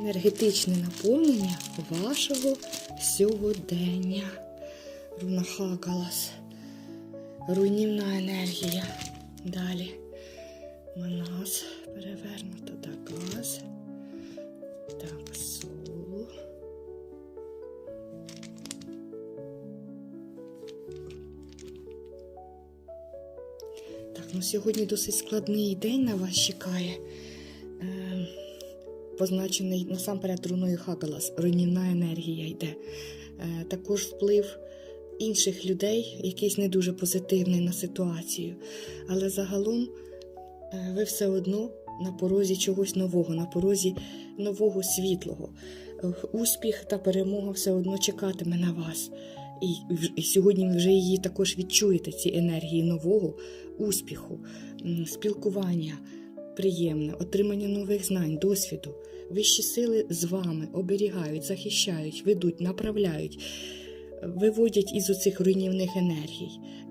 енергетичне наповнення вашого сьогодення. Руна Хагалас. Руйнівна енергія. Далі. Манас перевернуто. Так, газ. Так, соло. Так, ну сьогодні досить складний день на вас чекає. Позначений насамперед руною Хагалас. Руйнівна енергія йде. Е, також вплив інших людей, якийсь не дуже позитивний на ситуацію. Але загалом е, ви все одно на порозі чогось нового, на порозі нового світлого. Успіх та перемога все одно чекатиме на вас. І, і сьогодні ви вже її також відчуєте, ці енергії нового успіху, спілкування приємне, отримання нових знань, досвіду. Вищі сили з вами оберігають, захищають, ведуть, направляють, виводять із оцих руйнівних енергій.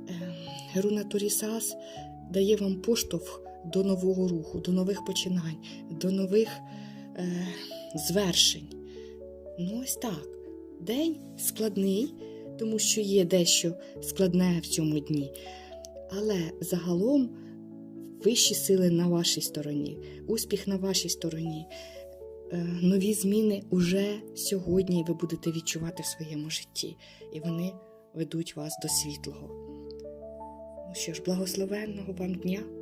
Ем, Руна Торісас дає вам поштовх до нового руху, до нових починань, до нових е, звершень. Ну, ось так. День складний, тому що є дещо складне в цьому дні. Але загалом вищі сили на вашій стороні, успіх на вашій стороні. Е, Нові зміни уже сьогодні ви будете відчувати в своєму житті, і вони ведуть вас до світлого. Ну що ж, благословенного вам дня!